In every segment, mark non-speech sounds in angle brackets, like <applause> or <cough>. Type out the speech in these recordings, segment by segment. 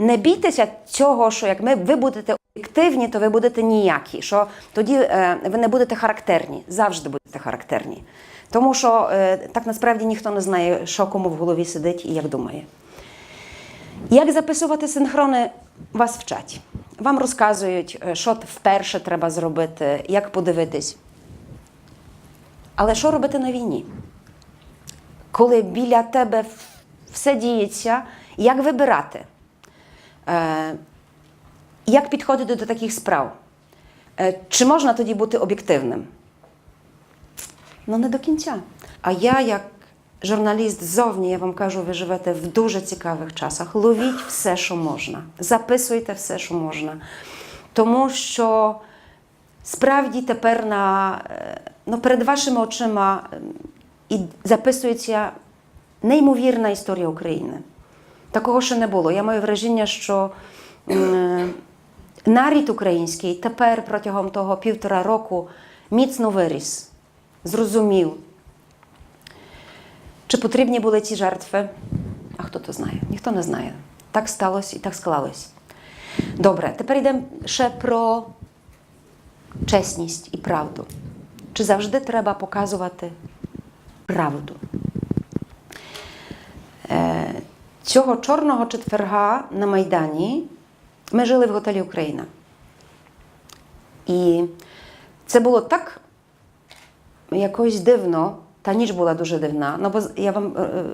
не бійтеся цього, що як ми, ви будете об'єктивні, то ви будете ніякі. Що тоді е, ви не будете характерні, завжди будете характерні. Тому що е, так насправді ніхто не знає, що кому в голові сидить і як думає. Як записувати синхрони, вас вчать. Вам розказують, е, що вперше треба зробити, як подивитись. Але що робити на війні? Коли біля тебе все діється, як вибирати? Е, як підходити до таких справ? Е, чи можна тоді бути об'єктивним? Ну, не до кінця. А я, як журналіст ззовні, я вам кажу, ви живете в дуже цікавих часах. Ловіть все, що можна, записуйте все, що можна. Тому що справді тепер на, е, ну, перед вашими очима е, і записується неймовірна історія України. Такого ще не було. Я маю враження, що нарід український тепер протягом того півтора року міцно виріс, зрозумів, чи потрібні були ці жертви? А хто то знає? Ніхто не знає. Так сталося і так склалось. Добре, тепер йдемо ще про чесність і правду. Чи завжди треба показувати правду? Цього чорного четверга на Майдані ми жили в готелі Україна. І це було так якось дивно. Та ніч була дуже дивна. Ну, бо я вам е, е,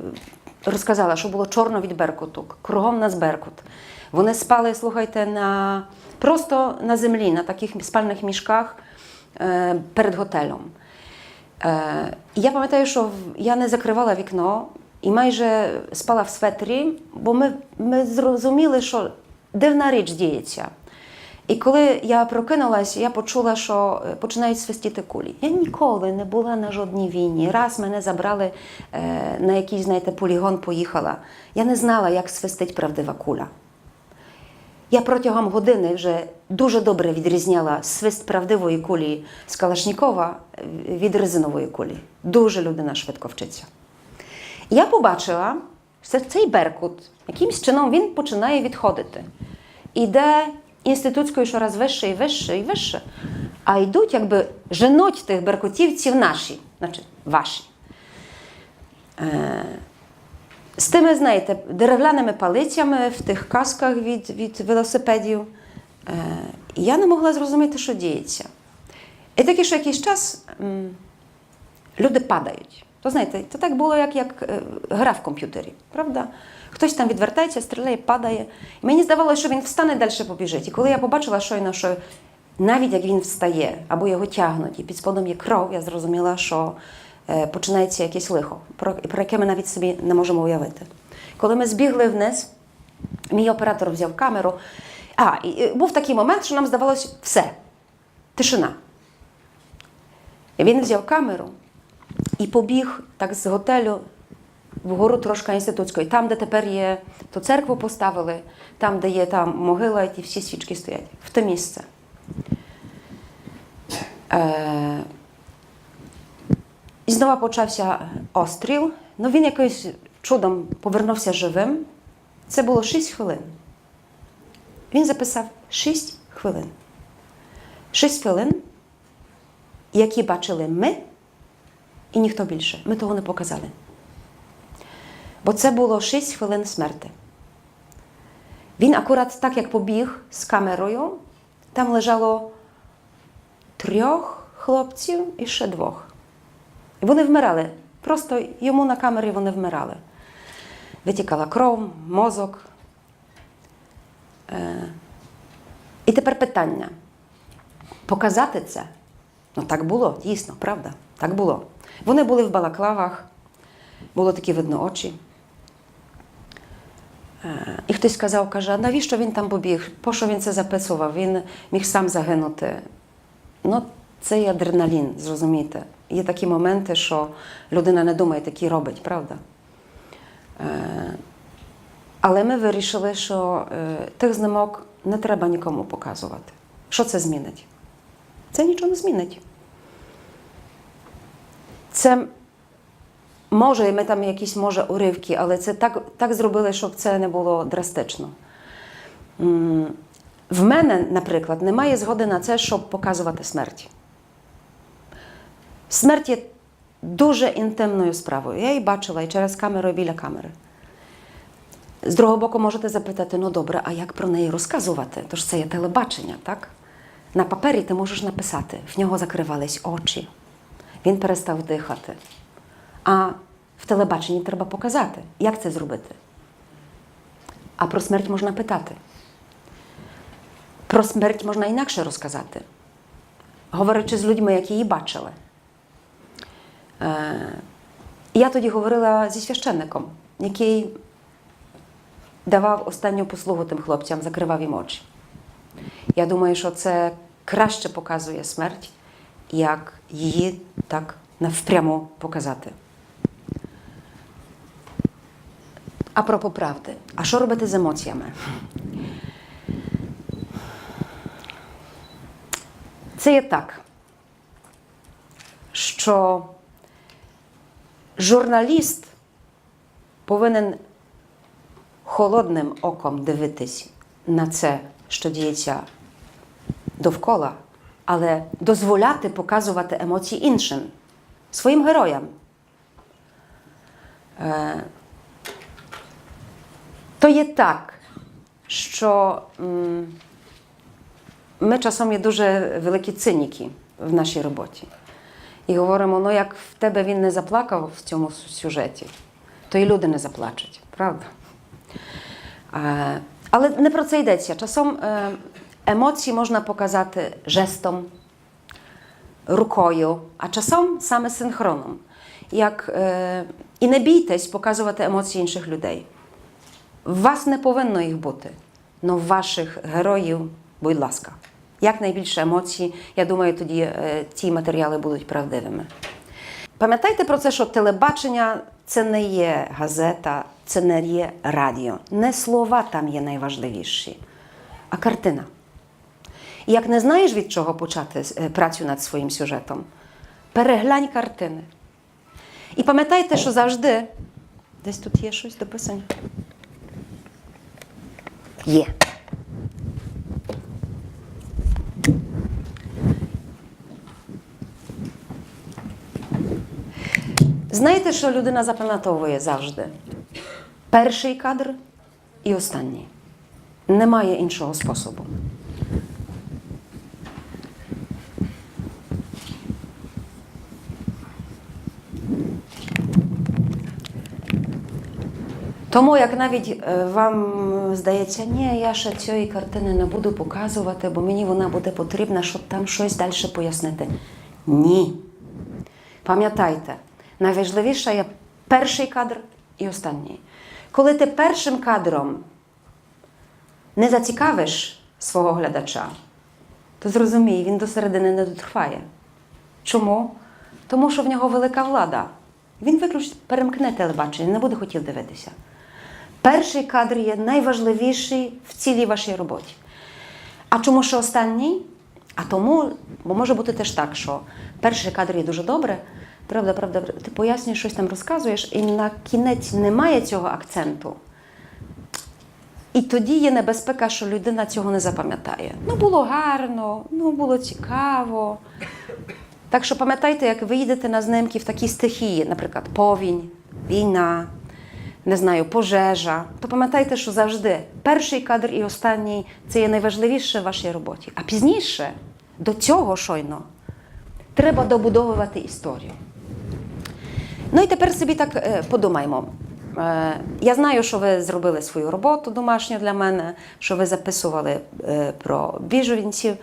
розказала, що було чорно від беркуту, кругом нас беркут. Вони спали, слухайте, на, просто на землі, на таких спальних мішках е, перед готелем. Я пам'ятаю, що я не закривала вікно і майже спала в светрі, бо ми, ми зрозуміли, що дивна річ діється. І коли я прокинулась, я почула, що е, починають свистіти кулі. Я ніколи не була на жодній війні. Раз мене забрали е, на якийсь, знаєте, полігон, поїхала. Я не знала, як свистить правдива куля. Я протягом години вже дуже добре відрізняла свист правдивої кулі з Калашнікова від резинової кулі. Дуже людина швидко вчиться. Я побачила, що цей беркут, якимсь чином він починає відходити. Іде інститутською щораз вище і вище і вище. А йдуть, якби женуть тих беркутівців наші, значить, ваші. Е, з тими, знаєте, дерев'яними палицями в тих касках від, від велосипедів. Е, я не могла зрозуміти, що діється. І таки, що якийсь час люди падають. То знаєте, це так було, як, як е, гра в комп'ютері, правда? Хтось там відвертається, стріляє, падає. І мені здавалося, що він встане далі побіжить. І коли я побачила щойно, що навіть як він встає або його тягнуть, і під сподом є кров, я зрозуміла, що е, починається якесь лихо, про, про яке ми навіть собі не можемо уявити. Коли ми збігли вниз, мій оператор взяв камеру. А, і, був такий момент, що нам здавалося все, тишина. І він взяв камеру і побіг так з готелю вгору трошки інститутської, там, де тепер є, то церкву поставили, там, де є там могила, і ті всі свічки стоять, в те місце. Е, і знову почався остріл. Ну він якось чудом повернувся живим. Це було 6 хвилин. Він записав 6 хвилин. 6 хвилин, які бачили ми і ніхто більше. Ми того не показали. Бо це було 6 хвилин смерти. Він акурат так, як побіг з камерою, там лежало трьох хлопців і ще двох. І вони вмирали. Просто йому на камері вони вмирали. Витікала кров, мозок. Е, І тепер питання. Показати це? Ну так було, дійсно, правда? Так було. Вони були в балаклавах, було такі видно очі. Е, І хтось сказав, каже, а навіщо він там побіг? По що він це записував? Він міг сам загинути. Ну, це є адреналін, зрозумієте. Є такі моменти, що людина не думає, такі робить, правда? Е, Але ми вирішили, що е, тих знімок не треба нікому показувати. Що це змінить? Це нічого не змінить. Це може, ми там якісь може уривки, але це так, так зробили, щоб це не було драстично. В мене, наприклад, немає згоди на це, щоб показувати смерть. Смерть є дуже інтимною справою. Я її бачила і через камеру, і біля камери. З другого боку, можете запитати: ну добре, а як про неї розказувати? Тож це є телебачення, так? На папері ти можеш написати, в нього закривались очі, він перестав дихати. А в телебаченні треба показати, як це зробити. А про смерть можна питати. Про смерть можна інакше розказати, говорячи з людьми, які її бачили. Е, я тоді говорила зі священником, який давав останню послугу тим хлопцям, закривав їм очі. Я думаю, що це краще показує смерть, як її так навпрямо показати. А пропо правди. А що робити з емоціями? Це є так, що журналіст повинен холодним оком дивитись на це, що діється довкола, але дозволяти показувати емоції іншим, своїм героям. Е, то є так, що ми часом є дуже великі циніки в нашій роботі. І говоримо: ну як в тебе він не заплакав в цьому сюжеті, то і люди не заплачуть, правда? Е, Але не про це йдеться. Часом е, емоції можна показати жестом, рукою, а часом саме синхроном. Як, е, і не бійтесь показувати емоції інших людей. В вас не повинно їх бути, але в ваших героїв, будь ласка, якнайбільше емоцій, я думаю, тоді е, ті матеріали будуть правдивими. Пам'ятайте про це, що телебачення це не є газета, це не є радіо. Не слова там є найважливіші, а картина. І як не знаєш, від чого почати е, працю над своїм сюжетом, переглянь картини. І пам'ятайте, що завжди десь тут є щось дописане. Є. Знаєте, що людина запам'ятовує завжди? Перший кадр і останній. Немає іншого способу. Тому як навіть е, вам здається, ні, я ще цієї картини не буду показувати, бо мені вона буде потрібна, щоб там щось далі пояснити. Ні. Пам'ятайте, найважливіше є перший кадр і останній. Коли ти першим кадром не зацікавиш свого глядача, то зрозумій, він до середини не дотриває. Чому? Тому що в нього велика влада. Він виключить, перемкне телебачення, не буде хотів дивитися. Перший кадр є найважливіший в цілій вашій роботі. А чому що останній? А тому, бо може бути теж так, що перший кадр є дуже добре, правда, правда, ти пояснюєш, щось там розказуєш, і на кінець немає цього акценту. І тоді є небезпека, що людина цього не запам'ятає. Ну, було гарно, ну було цікаво. Так що пам'ятайте, як ви їдете на знимки в такі стихії, наприклад, повінь, війна, не знаю, пожежа, то пам'ятайте, що завжди перший кадр і останній це є найважливіше в вашій роботі. А пізніше, до цього щойно, треба добудовувати історію. Ну і тепер собі так е, подумаймо. Е, я знаю, що ви зробили свою роботу домашню для мене, що ви записували е, про біженців.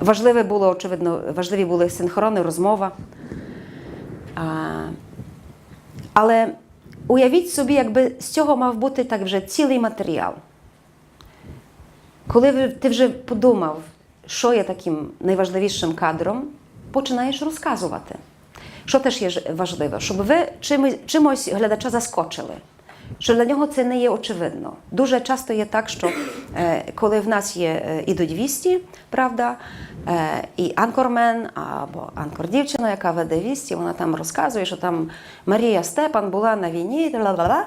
Важливе було, очевидно, важливі були синхрони, розмова. Але уявіть собі, якби з цього мав бути так вже цілий матеріал. Коли ти вже подумав, що є таким найважливішим кадром, починаєш розказувати. Що теж є важливо, щоб ви чимось глядача заскочили. Що для нього це не є очевидно. Дуже часто є так, що е, коли в нас є е, ідуть вісті, правда, е, і анкормен або анкор-дівчина, яка веде вісті, вона там розказує, що там Марія Степан була на війні, ла-ла-ла.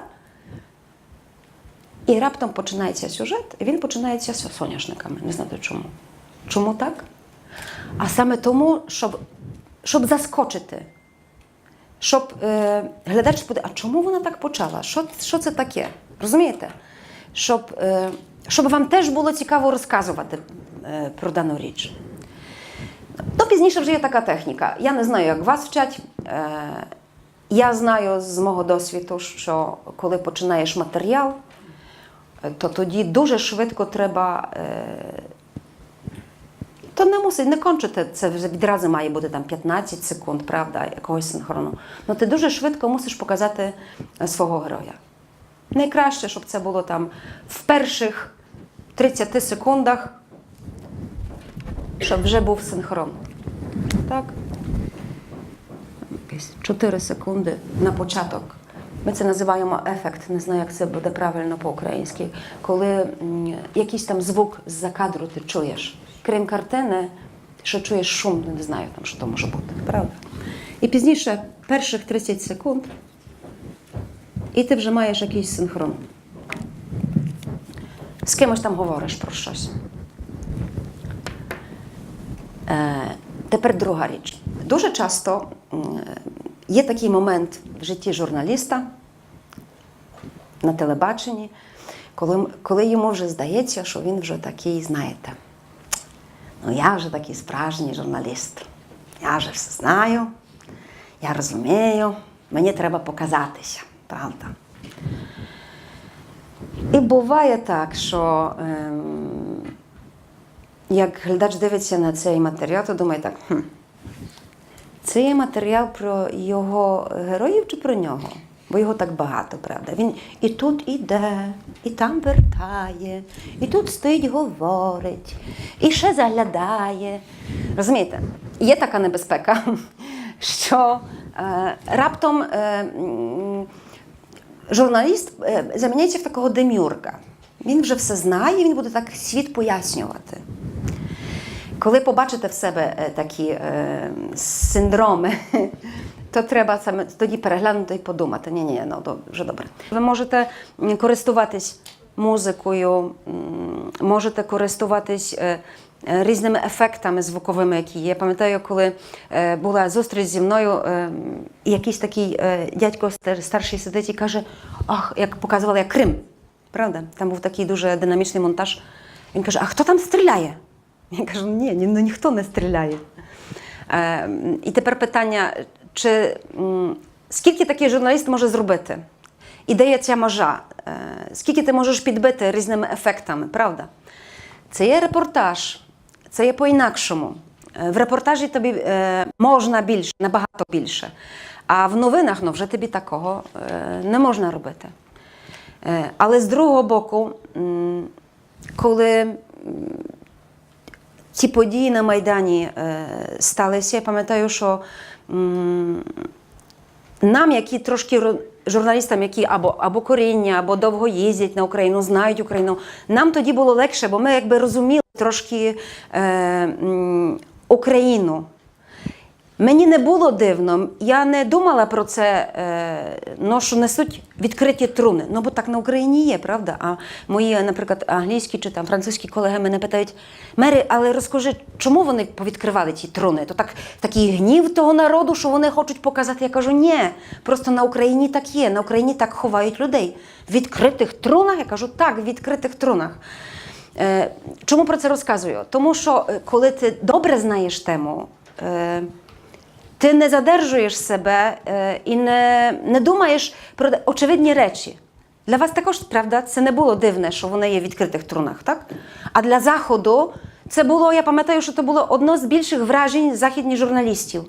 І раптом починається сюжет, і він починається з соняшниками. Не знаю чому. Чому так? А саме тому, щоб, щоб заскочити, щоб е, глядач подивився, а чому вона так почала? Що, що це таке? Розумієте? Щоб, е, щоб вам теж було цікаво розказувати е, про дану річ. То пізніше вже є така техніка. Я не знаю, як вас вчать. Е, я знаю з мого досвіду, що коли починаєш матеріал, е, то тоді дуже швидко треба. Е, то не мусить не кончити, це вже відразу має бути там 15 секунд, правда, якогось синхрону. Ну ти дуже швидко мусиш показати е, свого героя. Найкраще, щоб це було там в перших 30 секундах, щоб вже був синхрон. Так? Якісь 4 секунди на початок. Ми це називаємо ефект, не знаю, як це буде правильно по-українськи. Коли якийсь там звук з-за кадру ти чуєш. Крім картини, що чуєш шум, не знаю, там, що то може бути, правда? І пізніше, перших 30 секунд, і ти вже маєш якийсь синхрон. З кимось там говориш про щось. Е, тепер друга річ. Дуже часто є такий момент в житті журналіста на телебаченні, коли, коли йому вже здається, що він вже такий, знаєте, ну я вже такий справжній журналіст. Я вже все знаю, я розумію, мені треба показатися, правда? І буває так, що ем, як глядач дивиться на цей матеріал, то думає так, хм, це є матеріал про його героїв чи про нього? Бо його так багато, правда. Він і тут іде, і там вертає, і тут стоїть, говорить, і ще заглядає. Розумієте, є така небезпека, <laughs> що е, раптом е, журналіст е, заміняється в такого демюрка. Він вже все знає, він буде так світ пояснювати. Коли побачите в себе е, такі е, синдроми, <laughs> то треба саме тоді переглянути і подумати. Ні, ні, ну вже добре. Ви можете користуватись музикою, можете користуватись різними ефектами звуковими, які є. Я пам'ятаю, коли була зустріч зі мною, якийсь такий дядько стар- старший сидить і каже: Ах, як показували як Крим. Правда? Там був такий дуже динамічний монтаж. Він каже: А хто там стріляє? Я кажу, ні, ні ну, ніхто не стріляє. І тепер питання, чи скільки такий журналіст може зробити? І де є ця межа? Е, скільки ти можеш підбити різними ефектами, правда? Це є репортаж, це є по-інакшому. Е, В репортажі тобі е, можна більше, набагато більше. А в новинах ну, вже тобі такого не можна робити. Але з другого боку, коли ці події на Майдані сталися, я пам'ятаю, що нам, які трошки ро- журналістам, які або, або коріння, або довго їздять на Україну, знають Україну, нам тоді було легше, бо ми якби розуміли трошки е, Україну. Мені не було дивно, я не думала про це, е, ну, що несуть відкриті труни. Ну, бо так на Україні є, правда? А мої, наприклад, англійські чи там французькі колеги мене питають: Мері, але розкажи, чому вони повідкривали ті труни? То так такий гнів того народу, що вони хочуть показати. Я кажу, ні, просто на Україні так є. На Україні так ховають людей. В відкритих трунах, я кажу, так, в відкритих трунах. Е, чому про це розказую? Тому що е, коли ти добре знаєш тему, ти не задержуєш себе е, і не, не думаєш про очевидні речі. Для вас також, правда, це не було дивне, що вони є в відкритих трунах, так? А для Заходу це було, я пам'ятаю, що це було одно з більших вражень західніх журналістів.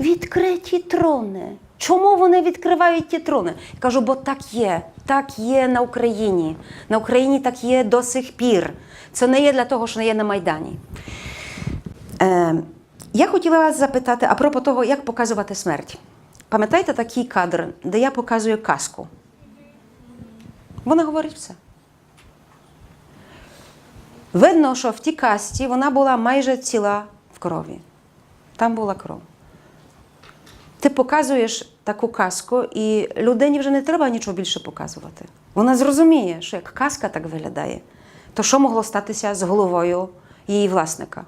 Відкриті трони. Чому вони відкривають ті трони? Я кажу, бо так є. Так є на Україні. На Україні так є до сих пір. Це не є для того, що не є на Майдані. Е, я хотіла вас запитати а пропos того, як показувати смерть. Пам'ятаєте такий кадр, де я показую казку? Вона говорить все. Видно, що в тій касті вона була майже ціла в крові. Там була кров. Ти показуєш таку казку, і людині вже не треба нічого більше показувати. Вона зрозуміє, що як казка так виглядає, то що могло статися з головою її власника.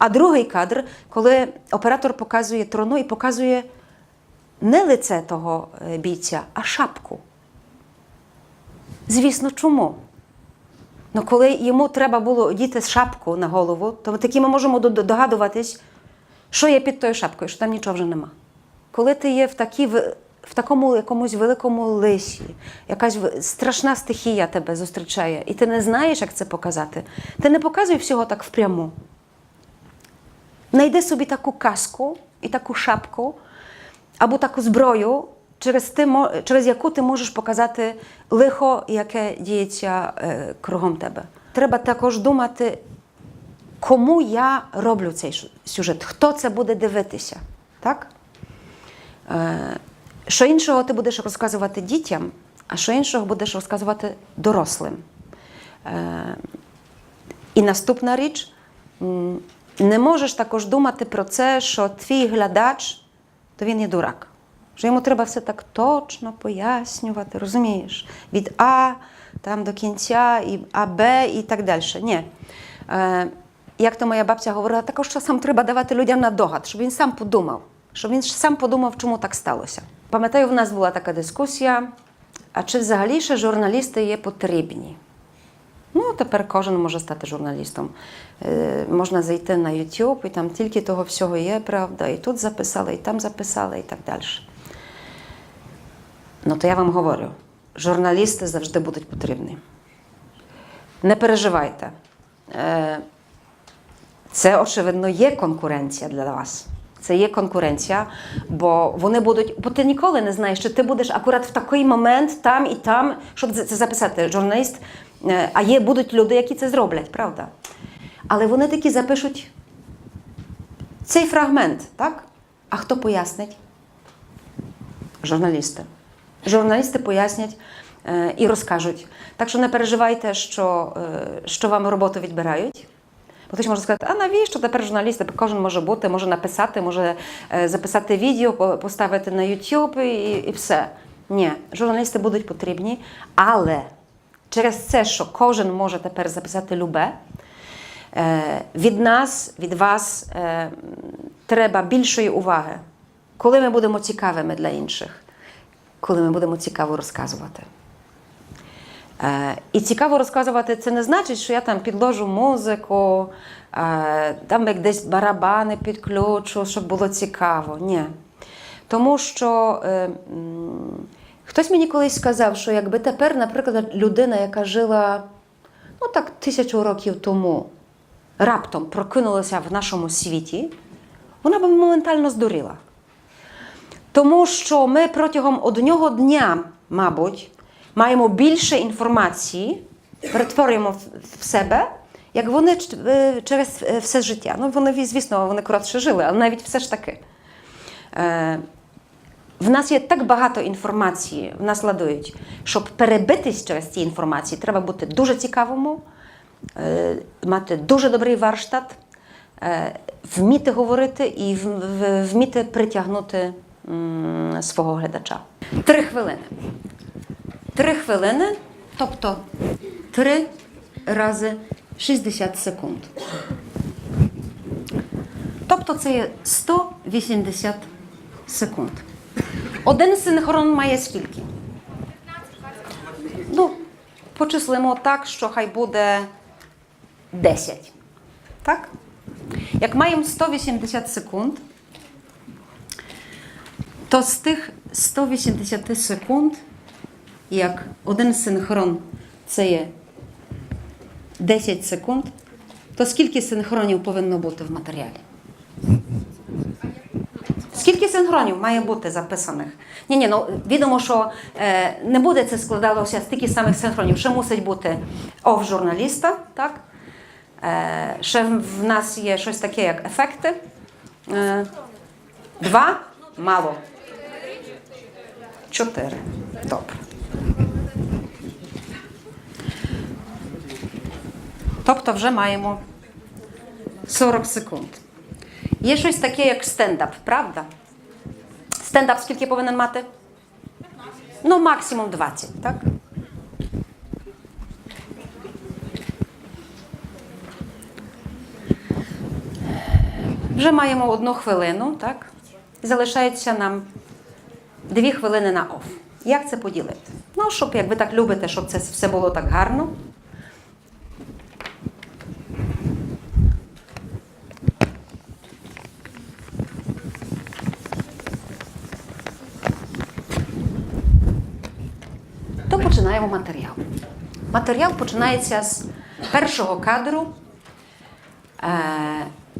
А другий кадр, коли оператор показує трону і показує не лице того е, бійця, а шапку. Звісно, чому? Ну, коли йому треба було одіти шапку на голову, то таки ми можемо до- до- догадуватись, що є під тою шапкою, що там нічого вже нема. Коли ти є в, такі, в, в такому якомусь великому лисі, якась страшна стихія тебе зустрічає, і ти не знаєш, як це показати, ти не показуй всього так впряму. Найди собі таку каску і таку шапку, або таку зброю, через, ти, через яку ти можеш показати лихо, яке діється е, кругом тебе. Треба також думати, кому я роблю цей сюжет, хто це буде дивитися. Так? Е, що іншого ти будеш розказувати дітям, а що іншого будеш розказувати дорослим. Е, і наступна річ, не можеш також думати про це, що твій глядач, то він є дурак. Що йому треба все так точно пояснювати, розумієш? Від А там до кінця, і Б і так далі. Ні. Е, як то моя бабця говорила, також часом треба давати людям на догад, щоб він сам подумав, щоб він сам подумав, чому так сталося. Пам'ятаю, в нас була така дискусія, а чи взагалі ще журналісти є потрібні? Ну, тепер кожен може стати журналістом. Е, можна зайти на YouTube, і там тільки того всього є, правда, і тут записали, і там записали, і так далі. Ну, то я вам говорю, журналісти завжди будуть потрібні. Не переживайте. Е, це, очевидно, є конкуренція для вас. Це є конкуренція, бо вони будуть, бо ти ніколи не знаєш, що ти будеш акурат в такий момент там і там, щоб це записати. Журналіст, а є будуть люди, які це зроблять, правда? Але вони такі запишуть цей фрагмент, так? А хто пояснить? Журналісти. Журналісти пояснять е, і розкажуть. Так що не переживайте, що, е, що вам роботу відбирають. Бо хтось може сказати, а навіщо тепер журналісти? Кожен може бути, може написати, може е, записати відео, поставити на YouTube і, і все. Ні, журналісти будуть потрібні, але через це, що кожен може тепер записати любе, е, від нас, від вас е, треба більшої уваги, коли ми будемо цікавими для інших, коли ми будемо цікаво розказувати. Е, і цікаво розказувати це не значить, що я там підложу музику, там як десь барабани підключу, щоб було цікаво. Ні. Тому що хтось мені колись сказав, що якби тепер, наприклад, людина, яка жила ну так тисячу років тому, раптом прокинулася в нашому світі, вона б моментально здуріла. Тому що ми протягом одного дня, мабуть, маємо більше інформації, перетворюємо в- себе, як вони е, через е, все життя. Ну, вони, звісно, вони коротше жили, але навіть все ж таки. В нас є так багато інформації, в нас ладують, щоб перебитись через ці інформації, треба бути дуже цікавому, е, мати дуже добрий варштат, е, вміти говорити і вміти притягнути свого глядача. Три хвилини. Три хвилини, тобто три рази 60 секунд. Тобто це є 180 секунд. Один синхрон має скільки? Ну, почислимо так, що хай буде 10. Так? Як маємо 180 секунд, то з тих 180 секунд, як один синхрон це є 10 секунд, то скільки синхронів повинно бути в матеріалі? Скільки синхронів має бути записаних? Ні, ні, ну відомо, що е, не буде це складалося з таких самих синхронів. Ще мусить бути ов журналіста, так? Е, ще в нас є щось таке, як ефекти. Е, два мало. Чотири. Добре. Тобто вже маємо 40 секунд. Є щось таке, як стендап, правда? Стендап скільки повинен мати? Ну, максимум 20, так? Вже маємо одну хвилину, так? Залишається нам дві хвилини на оф. Як це поділити? Ну, щоб як ви так любите, щоб це все було так гарно. Матеріал. Матеріал починається з першого кадру. Е,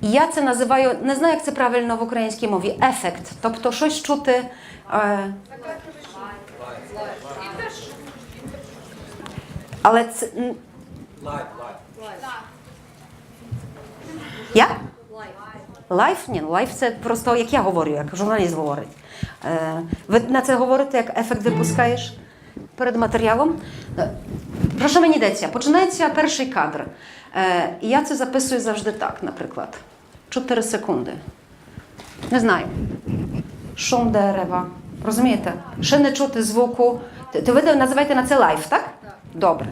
я це називаю, не знаю, як це правильно в українській мові, ефект. Тобто щось чути. Е, але це. Як? Лайф? Ні, ну лайф це просто як я говорю, як журналіст говорить. Е, ви на це говорите, як ефект випускаєш перед матеріалом? Е, Про що мені йдеться? Починається перший кадр. Е, і я це записую завжди так, наприклад. 4 секунди. Не знаю. Шум дерева. Розумієте? Ще не чути звуку. То ви називаєте на це лайф, так? Добре.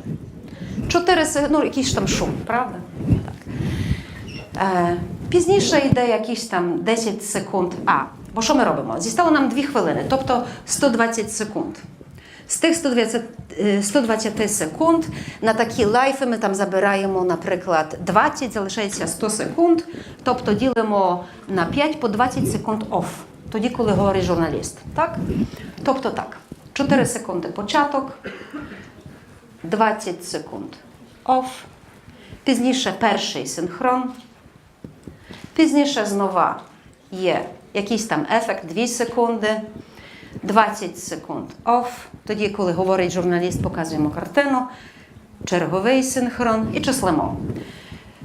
4 секунди, ну якийсь там шум, правда? Так. Е, пізніше йде якісь там 10 секунд. А, бо що ми робимо? Зістало нам 2 хвилини, тобто 120 секунд. З тих 120, е, 120 секунд на такі лайфи ми там забираємо, наприклад, 20, залишається 100 секунд, тобто ділимо на 5 по 20 секунд оф, тоді, коли говорить журналіст. Так? Тобто так, 4 секунди початок, 20 секунд оф, пізніше перший синхрон, пізніше знову є якийсь там ефект 2 секунди. 20 секунд оф. Тоді, коли говорить журналіст, показуємо картину, черговий синхрон і числимо.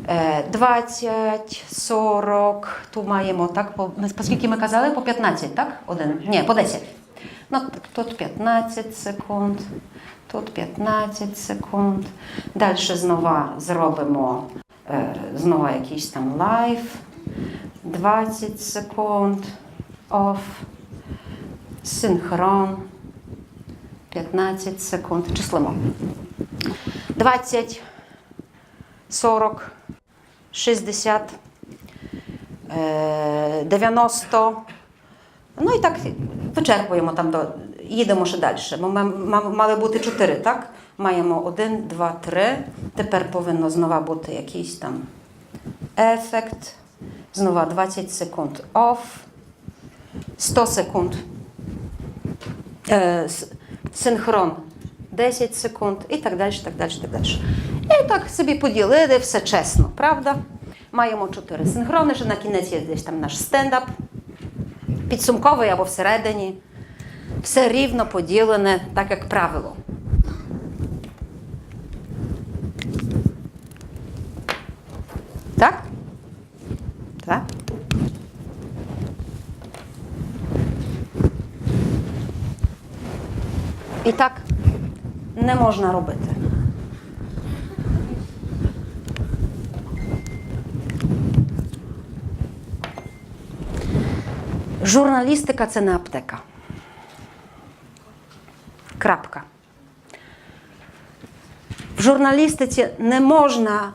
Е, 20, 40, тут маємо так, по, ми- ми казали? По 15, так? Один. Ні, по 10. Ну, тут 15 секунд, тут 15 секунд. Далі знову зробимо е, знову якийсь там лайф. 20 секунд оф синхрон. 15 секунд. Числимо. 20, 40, 60, е, 90. Ну і так вичерпуємо там до. Їдемо ще далі. Ми мали бути 4, так? Маємо 1, 2, 3. Тепер повинно знову бути якийсь там ефект. Знову 20 секунд off. 100 секунд е, синхрон 10 секунд і так далі, так далі, так далі. І так собі поділили, все чесно, правда? Маємо 4 синхрони, ще на кінець є десь там наш стендап, підсумковий або всередині. Все рівно поділене, так як правило. Так? Так? Так не можна робити. Журналістика це не аптека. Крапка. В журналістиці не можна,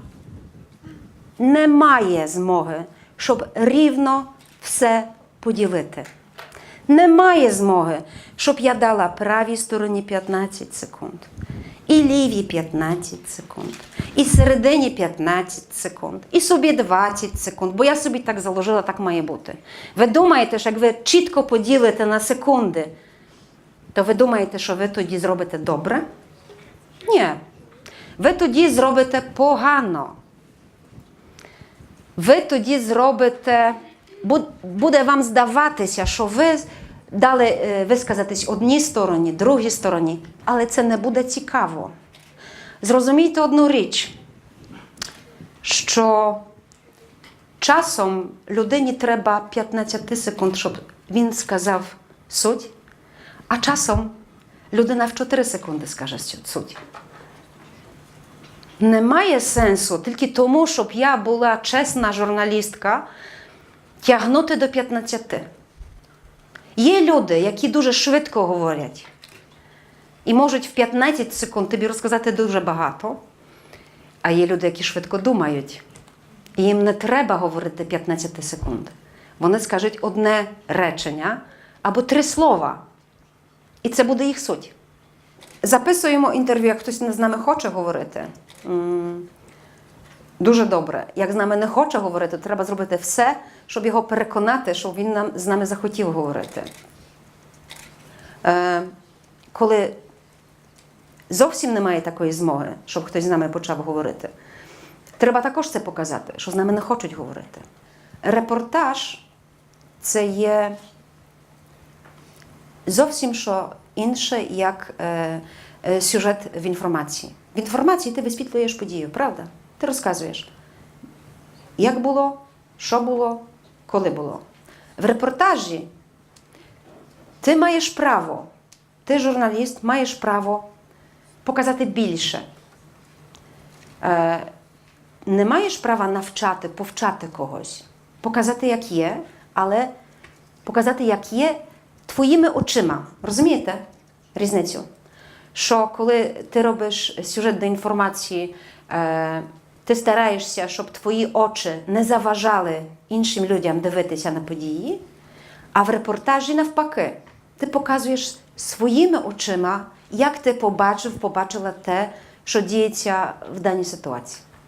немає змоги, щоб рівно все поділити. Немає змоги, щоб я дала правій стороні 15 секунд, і лівій 15 секунд, і середині 15 секунд, і собі 20 секунд, бо я собі так заложила, так має бути. Ви думаєте, що як ви чітко поділите на секунди, то ви думаєте, що ви тоді зробите добре? Ні. Ви тоді зробите погано. Ви тоді зробите, буде вам здаватися, що ви дали е, висказатись одній стороні, другій стороні, але це не буде цікаво. Зрозумійте одну річ, що часом людині треба 15 секунд, щоб він сказав суть, а часом людина в 4 секунди скаже суть. Немає сенсу тільки тому, щоб я була чесна журналістка, тягнути до 15. Є люди, які дуже швидко говорять і можуть в 15 секунд тобі розказати дуже багато. А є люди, які швидко думають І їм не треба говорити 15 секунд. Вони скажуть одне речення або три слова. І це буде їх суть. Записуємо інтерв'ю, як хтось з нами хоче говорити. Дуже добре. Як з нами не хоче говорити, то треба зробити все, щоб його переконати, щоб він нам, з нами захотів говорити. Е, коли зовсім немає такої змоги, щоб хтось з нами почав говорити, треба також це показати, що з нами не хочуть говорити. Репортаж це є зовсім що інше, як е, е, сюжет в інформації. В інформації ти висвітлюєш подію, правда? Ти розказуєш, як було, що було, коли було. В репортажі ти маєш право, ти журналіст, маєш право показати більше. Е, не маєш права навчати, повчати когось, показати, як є, але показати, як є твоїми очима. Розумієте різницю? Що коли ти робиш сюжет до інформації, е, ти стараєшся, щоб твої очі не заважали іншим людям дивитися на події, а в репортажі навпаки, ти показуєш своїми очима, як ти побачив, побачила те, що діється в даній ситуації.